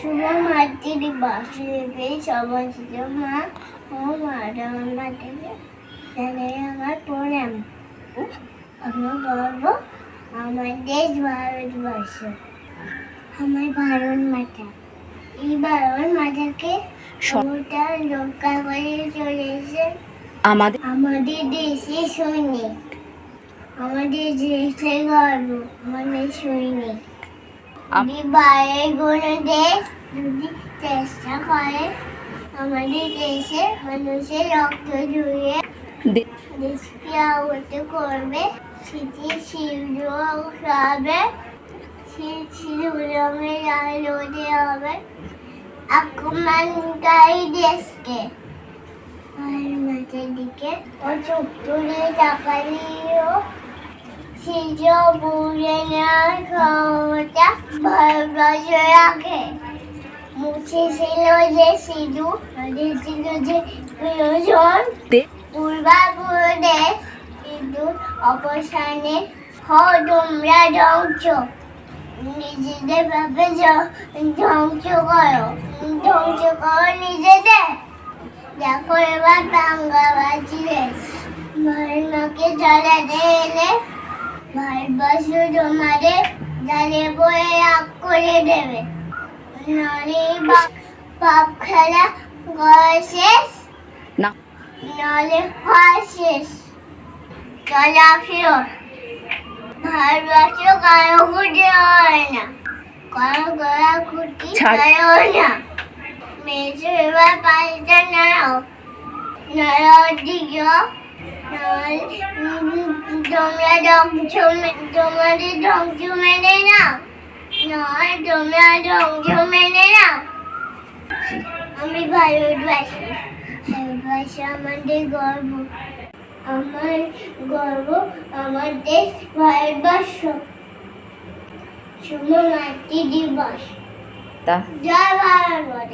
শুভ মাতৃদিবস সমাজ মা। ও মারা মাতাকে জানাই আমার প্রণাম। আমি বলব আমার দেশ ভারতবর্ষ আমার ভারত মাতা। এই ভারত মাতাকে স- সমুদ্র রক্ষা করে চলেছে আমাদের আমাদের দেশে সৈনিক। আমাদের দেশে গর্ব আমাদের সৈনিক। বাইরে কোনো দেশ যদি চেষ্টা করে আমাদের দেশে মানুষের রক্ত জুড়ে দেশকে আহত করবে। সেটি শিল্প খাবে শিলুরমের আলো দেওয়া হবে। আক্রমণকারী দেশকে আর মাঠের দিকে ও চোখ তুলে তাকালিও সিজ বুড়ে ক্ষমতা ভারতবর্ষ রাখে মুছেছিল যে সিধু ছিল যে প্রয়োজন অবসানে তোমরা ধ্বংস নিজেদের ভাবে ধ্বংস করো ধ্বংস করো নিজেদের দেখো এবার জ্বালাতে এলে ভারতবর্ষ তোমাদের জ্বালিয়ে পড়ে রাগ করে দেবে। বা- পাপ খেলা করা শেষ। না। নাহলে হয় শেষ। চলা ফিরো ভারতবর্ষ কারও খুঁজে হয় না। কারও গলা খুঁটি ছাড়। না। মেয়েছে এবার পাল্টা নাও। নাড়াও দিও তোমরা তোমাদের ধ্বংস মেনে নাও নয় তোমরা ধ্বংস মেনে নাও আমি ভারতবাসী ভারতবাসী আমাদের গর্ব আমার গর্ব আমার দেশ ভারতবর্ষ শুভ মাতৃ দিবস জয় ভারত